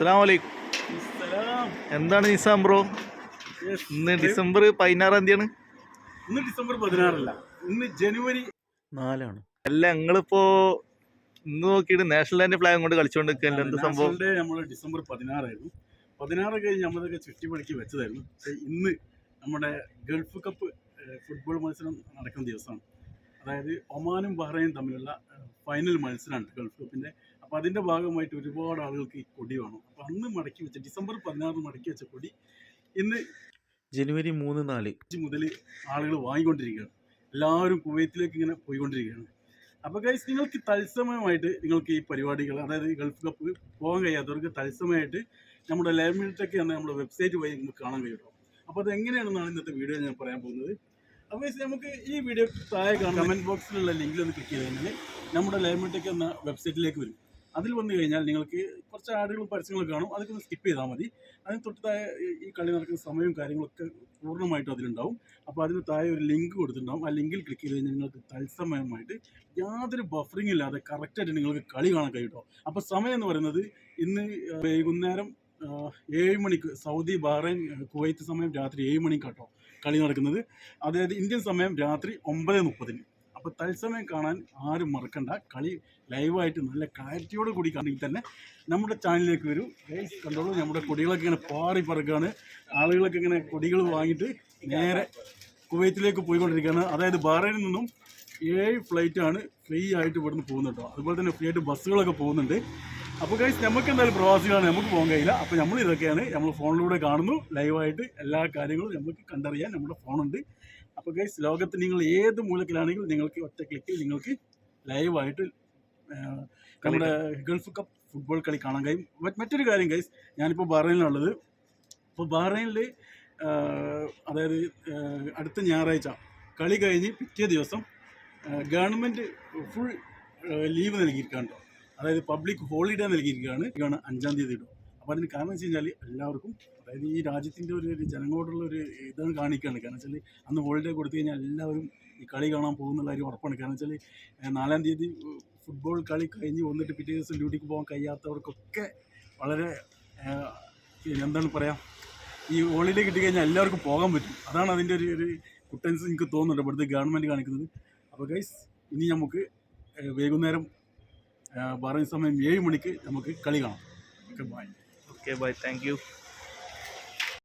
അസ്സാം വലൈക്കും എന്താണ് നിസാം ബ്രോ? ഇന്ന് ഡിസംബർ പതിനാറാം തീയതിയാണ് ഇന്ന് ഡിസംബർ പതിനാറല്ല. ഇന്ന് ജനുവരി നാലാണ്. അല്ല ഞങ്ങളിപ്പോ ഇന്ന് നോക്കിയിട്ട് നാഷണൽ ലാൻഡ് ഫ്ലാഗ് കൊണ്ട് കളിച്ചോണ്ട് നിൽക്കല്ലേ എന്ത് സംഭവം? ഡേ നമ്മൾ ഡിസംബർ പതിനാറായിരുന്നു. പതിനാറ് കഴിഞ്ഞ് നമ്മളതൊക്കെ ചുറ്റിപ്പടിക്ക് വെച്ചതായിരുന്നു. പക്ഷേ ഇന്ന് നമ്മുടെ ഗൾഫ് കപ്പ് ഫുട്ബോൾ മത്സരം നടക്കുന്ന ദിവസമാണ്. അതായത് ഒമാനും ബഹ്റൈനും തമ്മിലുള്ള ഫൈനൽ മത്സരമാണ് ഗൾഫ് കപ്പിന്റെ അപ്പോൾ അതിന്റെ ഭാഗമായിട്ട് ഒരുപാട് ആളുകൾക്ക് ഈ കൊടി വേണം. അപ്പൊ അന്ന് മടക്കി വെച്ച ഡിസംബർ പതിനാറിന് മടക്കി വെച്ച കൊടി ഇന്ന് ജനുവരി മൂന്ന് നാല്. മുതൽ ആളുകൾ വാങ്ങിക്കൊണ്ടിരിക്കുകയാണ്. എല്ലാവരും കുവൈത്തിലേക്ക് ഇങ്ങനെ പോയിക്കൊണ്ടിരിക്കുകയാണ്. അപ്പോൾ ഗൈസ് നിങ്ങൾക്ക് തത്സമയമായിട്ട് നിങ്ങൾക്ക് ഈ പരിപാടികൾ അതായത് ഈ ഗൾഫ് കപ്പ് പോകാൻ കഴിയാത്തവർക്ക് തത്സമയമായിട്ട് നമ്മുടെ ലൈവ് മിനിറ്റൊക്കെ തന്നെ നമ്മുടെ വെബ്സൈറ്റ് വഴി നമുക്ക് കാണാൻ കഴിയും അപ്പോൾ അത് എങ്ങനെയാണെന്നാണ് ഇന്നത്തെ വീഡിയോ ഞാൻ പറയാൻ പോകുന്നത്. അപ്പോൾ ഗൈസ് നമുക്ക് ഈ വീഡിയോ താഴെ കമന്റ് ബോക്സിലുള്ള ലിങ്കിൽ ഒന്ന് ക്ലിക്ക് ചെയ്ത് കഴിഞ്ഞാൽ നമ്മുടെ ലൈവ് മിനിറ്റൊക്കെ എന്ന വെബ്സൈറ്റിലേക്ക് വരും. അതിൽ വന്നു കഴിഞ്ഞാൽ നിങ്ങൾക്ക് കുറച്ച് ആടുകളും പരസ്യങ്ങളും കാണും. അതൊക്കെ ഒന്ന് സ്കിപ്പ് ചെയ്താൽ മതി. അതിന് തൊട്ട് ഈ- കളി നടക്കുന്ന സമയവും കാര്യങ്ങളൊക്കെ പൂർണമായിട്ടും അതിലുണ്ടാവും. അപ്പോൾ അതിന് താഴെ ഒരു ലിങ്ക് കൊടുത്തിട്ടുണ്ടാവും. ആ ലിങ്കിൽ ക്ലിക്ക് ചെയ്ത് കഴിഞ്ഞാൽ നിങ്ങൾക്ക് തത്സമയമായിട്ട് യാതൊരു ബഫറിംഗ് ഇല്ലാതെ കറക്റ്റായിട്ട് നിങ്ങൾക്ക് കളി കാണാൻ കഴിയും അപ്പോൾ സമയം എന്ന് പറയുന്നത് ഇന്ന് വൈകുന്നേരം ഏഴ് മണിക്ക് സൗദി ബഹ്റൈൻ കുവൈത്ത് സമയം രാത്രി ഏഴ് മണിക്കാട്ടോ കളി നടക്കുന്നത്. അതായത് ഇന്ത്യൻ സമയം രാത്രി ഒമ്പത് മുപ്പതിന്. അപ്പോൾ തത്സമയം കാണാൻ ആരും മറക്കണ്ട. കളി ലൈവായിട്ട് നല്ല ക്ലാരിറ്റിയോട് കൂടി കണ്ടെങ്കിൽ തന്നെ നമ്മുടെ ചാനലിലേക്ക് വരൂ. ഗൈസ് കണ്ടോളൂ നമ്മുടെ കൊടികളൊക്കെ ഇങ്ങനെ പാറി പറക്കുകയാണ്. ആളുകളൊക്കെ ഇങ്ങനെ കൊടികൾ വാങ്ങിയിട്ട് നേരെ കുവൈത്തിലേക്ക് പോയിക്കൊണ്ടിരിക്കുകയാണ്. അതായത് ബഹ്റൈനിൽ നിന്നും ഏഴ് ഫ്ലൈറ്റാണ് ഫ്രീ ആയിട്ട് ഇവിടുന്ന് പോകുന്നുണ്ടോ അതുപോലെ തന്നെ ഫ്രീ ആയിട്ട് ബസ്സുകളൊക്കെ പോകുന്നുണ്ട്. അപ്പോൾ ഗൈസ് നമുക്ക് എന്തായാലും പ്രവാസികളാണ്. നമുക്ക് പോകാൻ കഴിയില്ല. അപ്പോൾ നമ്മൾ ഇതൊക്കെയാണ് നമ്മൾ ഫോണിലൂടെ കാണുന്നു. ലൈവായിട്ട് എല്ലാ കാര്യങ്ങളും നമുക്ക് കണ്ടറിയാൻ നമ്മുടെ ഫോണുണ്ട്. അപ്പോൾ ഗൈസ് ലോകത്ത് നിങ്ങൾ ഏത് മൂലക്കിലാണെങ്കിലും നിങ്ങൾക്ക് ഒറ്റ ക്ലിക്കിൽ നിങ്ങൾക്ക് ലൈവായിട്ട് നമ്മുടെ ഗൾഫ് കപ്പ് ഫുട്ബോൾ കളി കാണാൻ കഴിയും. മറ്റ് മറ്റൊരു കാര്യം ഗൈസ് ഞാനിപ്പോൾ ബഹ്റൈനിലുള്ളത് അപ്പോൾ ബഹ്റൈനിൽ അതായത് അടുത്ത ഞായറാഴ്ച കളി കഴിഞ്ഞ് പിറ്റേ ദിവസം ഗവൺമെന്റ് ഫുൾ ലീവ് നൽകിയിരിക്കുകയാണ് അതായത് പബ്ലിക് ഹോളിഡേ നൽകിയിരിക്കുകയാണ്. ഇതാണ് അഞ്ചാം തീയതി ഇടും അപ്പോൾ അതിന് കാരണം വെച്ച് കഴിഞ്ഞാൽ എല്ലാവർക്കും അതായത് ഈ രാജ്യത്തിന്റെ ഒരു ഒരു ജനങ്ങളോടുള്ള ഒരു ഇതാണ് കാണിക്കുകയാണ് കാരണം വെച്ചാൽ അന്ന് ഹോളിഡേ കൊടുത്തു കഴിഞ്ഞാൽ എല്ലാവരും ഈ കളി കാണാൻ പോകുന്നുള്ള കാര്യം ഉറപ്പാണ്. കാരണം വെച്ചാൽ നാലാം തീയതി ഫുട്ബോൾ കളി കഴിഞ്ഞ് വന്നിട്ട് പിറ്റേ ദിവസം ഡ്യൂട്ടിക്ക് പോകാൻ കഴിയാത്തവർക്കൊക്കെ വളരെ എന്താണ് പറയുക ഈ ഹോളിഡേ കിട്ടി കഴിഞ്ഞാൽ എല്ലാവർക്കും പോകാൻ പറ്റും. അതാണ് അതിന്റെ ഒരു ഒരു കുട്ടൻസ് എനിക്ക് തോന്നുന്നുണ്ട്. ഇവിടുത്തെ ഗവൺമെന്റ് കാണിക്കുന്നത്. അപ്പോൾ ഗൈസ് ഇനി നമുക്ക് വൈകുന്നേരം പറയുന്ന സമയം ഏഴ് മണിക്ക് നമുക്ക് കളി കാണാം okay bye okay bye thank you